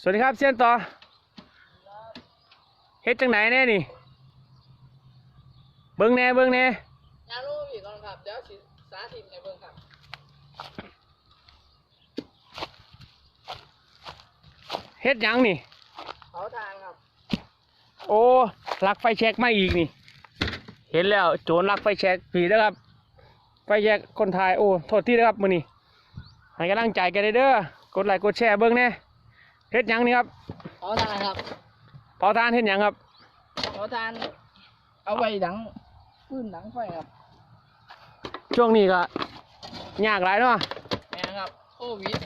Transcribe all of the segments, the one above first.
สวัสดีครับเซียนต่อเฮ็ดจังไหนแน่นี่ เบิ้งแหน่เบิ้งแหน่ยางรู้อีกก่อนครับเดี๋ยวสิสาธิตให้เบิ่งครับเฮ็ดหยังนี่เผาทานครับ โอ้ลักไฟแช็กมาอีกนี่ เห็นแล้วโจรลักไฟแช็กผีนะครับ ไฟแช็กคนไทยโอ้โทษที่นะครับมือนี่ให้กำลังใจกันเด้อกดไลค์กดแชร์เบิ้งแหน่ เฮ็ดหยังนี่ครับเผาทานครับเผาทานเฮ็ดหยังครับเผาทาน เอาไว้ดังพื้นดังไฟครับ ช่วงนี้ก็ยากหลายเนาะแม่นครับโควิด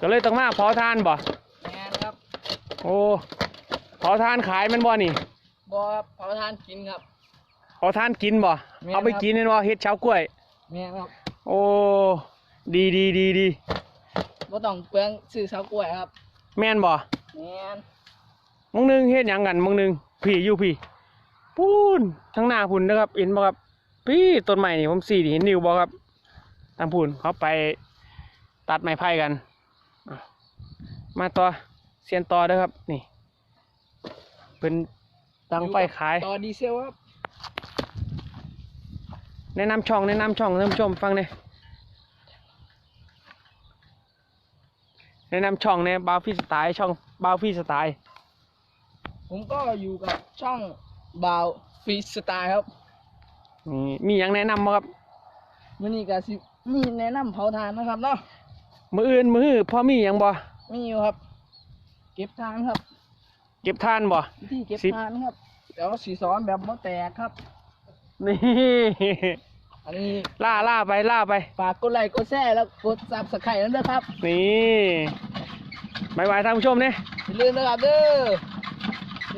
ก็เลยต้องมาเผาทานบ่แม่นครับโอ้เผาทานขายแมันบ่นี่บ่ครับเผาทานกินครับ เผาทานกินบ่แม่นเอาไปครับกินเห็นบ่เฮ็ดเฉากล้วย แม่นครับโอ้ดีดีดีดีบ่ต้องเปลืองซื้อเสากล้วยครับ แม่นบ่แม่นมึงหนึงเฮ็ดหยังกันมึงหนึงพี่อยู่พี่พูนทั้งหน้าพุ่นนะครับเห็นบ่ครับ พี่ต้นไม้นี่ผมสีนี่เห็นนิวบ่ครับทางพุ่นเขาไปตัดไม้ไผ่กันอะมาต่อเซียนต่อเด้อครับ นี่ เป็นตังไฟขายต่อดีเซลครับแนะนำช่องแนะนำช่องท่านผู้ชมฟังเนี่ย แนะนำช่องเนี่ยบาวฟี่สไตล์ช่องบาวฟี่สไตล์ผมก็อยู่กับช่องบาวฟรีสไตล์ครับนี่มีอย่างแนะนำบ่ครับมื้อนี้ก็สิมีแนะนำเผาทานนะครับเนาะมืออื่นมือหื้อพอมีอย่างบ่มีอยู่ครับ เก็บทานครับเก็บทานบ่ วิธีเก็บสิบ ทานครับเดี๋ยวสีสอนแบบมะแตกครับ นี่ อันนี้ล่าล่าไปล่าไป ฝากกดไลค์กดแชร์แล้วกดซับสไครต์นั่นด้วยครับนี่บายบายท่านผู้ชมเนี่ยอย่าลืมนะครับเด้อ